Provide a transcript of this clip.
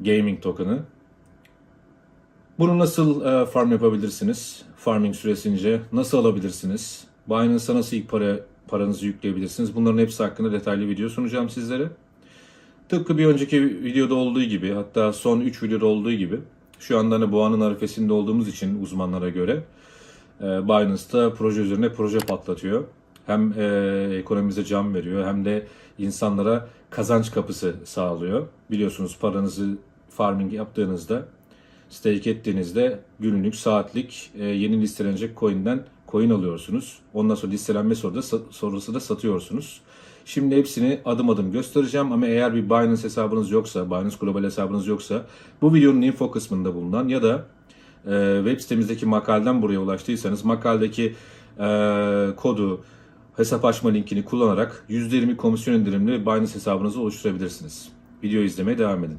gaming token'ı. Bunu nasıl e, farm yapabilirsiniz? Farming süresince nasıl alabilirsiniz? Binance'a nasıl ilk para paranızı yükleyebilirsiniz? Bunların hepsi hakkında detaylı video sunacağım sizlere. Tıpkı bir önceki videoda olduğu gibi hatta son 3 videoda olduğu gibi şu anda hani boğanın arifesinde olduğumuz için uzmanlara göre e, Binance'da proje üzerine proje patlatıyor. Hem e, ekonomimize can veriyor hem de insanlara kazanç kapısı sağlıyor. Biliyorsunuz paranızı farming yaptığınızda stake ettiğinizde günlük, saatlik e, yeni listelenecek coin'den coin alıyorsunuz. Ondan sonra listelenme sonrası, sonrası da satıyorsunuz. Şimdi hepsini adım adım göstereceğim ama eğer bir Binance hesabınız yoksa, Binance Global hesabınız yoksa bu videonun info kısmında bulunan ya da e, web sitemizdeki makaleden buraya ulaştıysanız makaldeki e, kodu, hesap açma linkini kullanarak %20 komisyon indirimli Binance hesabınızı oluşturabilirsiniz. Video izlemeye devam edin.